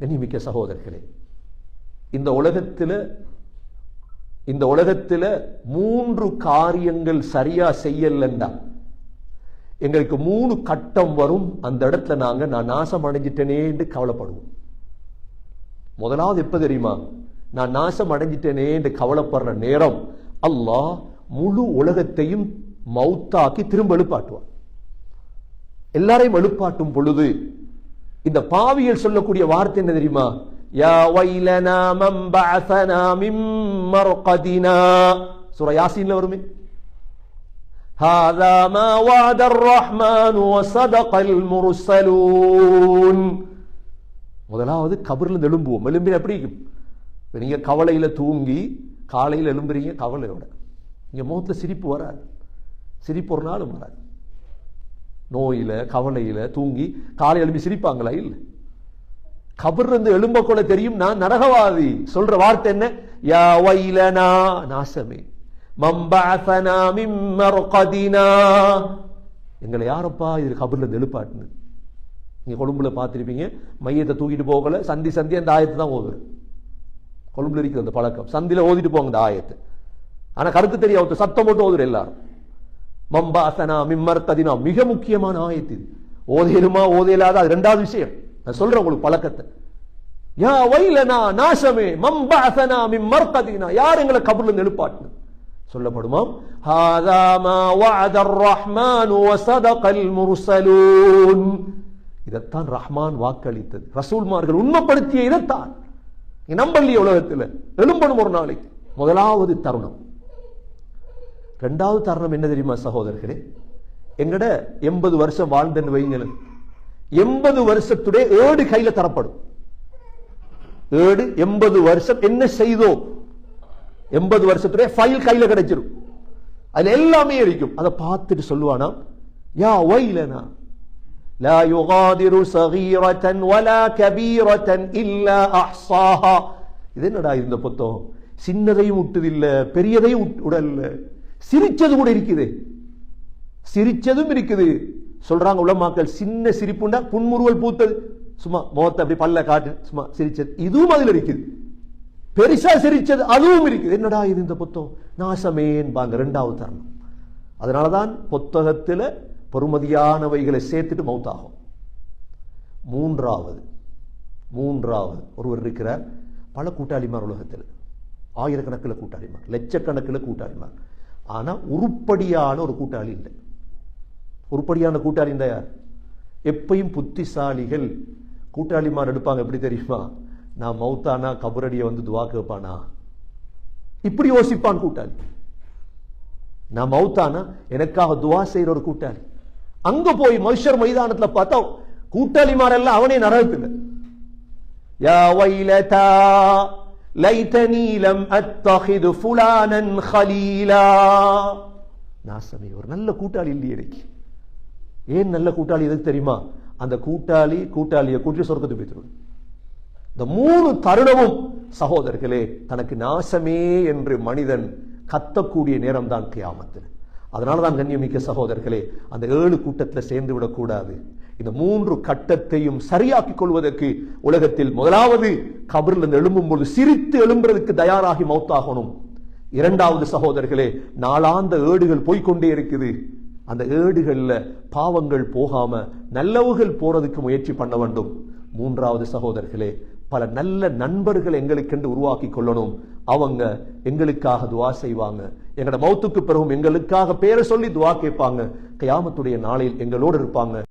கண்ணியமிக்க சகோதரர்களே இந்த உலகத்தில் இந்த உலகத்தில் மூன்று காரியங்கள் சரியா செய்யலண்டா எங்களுக்கு மூணு கட்டம் வரும். அந்த இடத்துல நாங்கள் நான் நாசம் அடைஞ்சிட்டேனேன்னு கவலைப்படுவோம். முதலாவது எப்போ தெரியுமா? நான் நாசம் அடைஞ்சிட்டேனேன்னு கவலைப்படுற நேரம் அல்லாஹ் முழு உலகத்தையும் மௌத்தாக்கி திரும்ப எழுப்பாட்டுவான். எல்லாரையும் எழுப்பாட்டும் பொழுது இந்த பாவியல் சொல்லக்கூடிய வார்த்தை என்ன தெரியுமா யா வைலனா மன் பஅஸனா மின் மர்கதினா சூரா யாசீன்ல வருமே هذا ما وعد الرحمن وصدق المرسلون முதலாவது கபர்ல எழும்புவோம் எழும்பின எப்படி இருக்கும் இப்ப நீங்க கவலையில தூங்கி காலையில் எழும்புறீங்க கவலையோட இங்க முகத்துல சிரிப்பு வராது சிரிப்பு ஒரு நாளும் வராது நோயில் கவலையில் தூங்கி காலை எழுப்பி சிரிப்பாங்களா? இல்லை. கபர்ந்து இருந்து எழும்ப கூட தெரியும் நான் நரகவாதி. சொல்ற வார்த்தை என்ன? யா வைலனா நாசமே. மம்பஅஸனா மின் எங்களை யாரப்பா இது கபர்ல எழுப்பாட்டுன்னு நீங்க கொழும்புல பார்த்துருப்பீங்க மையத்தை தூக்கிட்டு போகல சந்தி சந்தி அந்த ஆயத்தை தான் ஓதுரு கொழும்புல இருக்கிற அந்த பழக்கம். சந்தியில் ஓதிட்டு போங்க இந்த ஆயத்தை. ஆனா கருத்து தெரியும் ஒருத்தர் சத்தம் போட்டு ஓதுரு எல்லாரும். மம்பாசனா மிம்மர்த்ததினா மிக முக்கியமான ஆயத்து ஓதையிலுமா ஓதேலாத அது ரெண்டாவது விஷயம். நான் சொல்றேன் உங்களுக்கு பழக்கத்தை. யா வைலனா நாசமே மம்பாசனா மிம்மர்த்ததினா. யார் எங்களை கபர்ல இருந்து எழுப்பாட்டு சொல்லப்படுமாம் ஹாதா மா வஅதர் ரஹ்மான் வஸதகல் முருசலூன். இதைத்தான் ரஹ்மான் வாக்களித்தது. ரசூல்மார்கள் உண்மைப்படுத்திய இதைத்தான். நம்பல்லையே உலகத்தில். எழும்பணும் ஒரு நாளைக்கு. முதலாவது தருணம். ரெண்டாவது தருணம் என்ன தெரியுமா சகோதரர்களே எங்கட எண்பது வருஷம் வாழ்ந்தன்னு வைங்களேன் எண்பது வருஷத்துடைய ஏடு கையில தரப்படும் ஏடு எண்பது வருஷம் என்ன செய்தோம் எண்பது வருஷத்துடைய ஃபைல் கையில கிடைச்சிரும் அதுல எல்லாமே இருக்கும் அதை பார்த்துட்டு சொல்லுவானா யா வைலனா لا يغادر صغيرة ولا كبيرة إلا أحصاها இது என்னடா இந்த புத்தகம் சின்னதையும் விட்டதில்ல பெரியதையும் விட்டு- விடல சிரிச்சது கூட இருக்குது. சிரிச்சதும் இருக்குது. சொல்றாங்க உலமாக்கள் சின்ன சிரிப்புண்டா புன்முறுவல் பூத்தது. சும்மா முகத்தை அப்படி பல்ல காட்டு சும்மா சிரிச்சது. இதுவும் அதுல இருக்குது. பெருசா சிரிச்சது அதுவும் இருக்குது. என்னடா இது இந்த புத்தகம்? நாசமேன்பாங்க ரெண்டாவது தருணம். அதனாலதான் புத்தகத்தில் பொறுமதியானவைகளை சேர்த்துட்டு மௌத்தாகும். மூன்றாவது மூன்றாவது ஒருவர் இருக்கிறார். பல கூட்டாளிமார் உலகத்தில். ஆயிரக்கணக்கில் கூட்டாளிமார் லட்சக்கணக்கில் கூட்டாளிமார். ஆனால் உருப்படியான ஒரு கூட்டாளி இல்லை. உருப்படியான கூட்டாளி இந்த யார்? எப்பயும் புத்திசாலிகள். கூட்டாளிமார் எடுப்பாங்க எப்படி தெரியுமா? நான் மௌத்தானா கபரடியை வந்து துவா கேட்பானா? இப்படி யோசிப்பான் கூட்டாளி. நான் மௌத்தானா எனக்காக துவா செய்கிற ஒரு கூட்டாளி. அங்க போய் மனுஷர் மைதானத்தில் பார்த்தா கூட்டாளிமாரெல்லாம் அவனே நரகத்தில். யா வைலதா லைட்டனி லம் அத்தஹிது ஃபுலானன் ஹலீலா. நாசமே ஒரு நல்ல கூட்டாளி இல்லையே எனக்கு ஏன் நல்ல கூட்டாளி எதுக்கு தெரியுமா? அந்த கூட்டாளி கூட்டாளியை கூட்டி சொர்க்கத்துக்கு போய்த்துருவோம் இந்த மூணு தருணமும் சகோதரர்களே தனக்கு நாசமே என்று மனிதன் கத்தக்கூடிய நேரம் தான் கியாமத்தில். அதனால தான் கண்ணியமிக்க சகோதரர்களே அந்த ஏழு கூட்டத்தில் சேர்ந்து விடக்கூடாது. இந்த மூன்று கட்டத்தையும் சரியாக்கிக் கொள்வதற்கு உலகத்தில் முதலாவது கபரில் எழும்பும் பொழுது சிரித்து எழும்புறதுக்கு தயாராகி மௌத்தாகணும். இரண்டாவது சகோதரர்களே நாளாந்த ஏடுகள் போய்க்கொண்டே இருக்குது. அந்த ஏடுகள்ல பாவங்கள் போகாம நல்லவுகள் போறதுக்கு முயற்சி பண்ண வேண்டும். மூன்றாவது சகோதரர்களே பல நல்ல நண்பர்கள் எங்களுக்கென்று உருவாக்கி கொள்ளணும். அவங்க எங்களுக்காக துவா செய்வாங்க. எங்களோட மௌத்துக்கு பிறகும் எங்களுக்காக பேரை சொல்லி துவா கேட்பாங்க. கயாமத்துடைய நாளில் எங்களோடு இருப்பாங்க.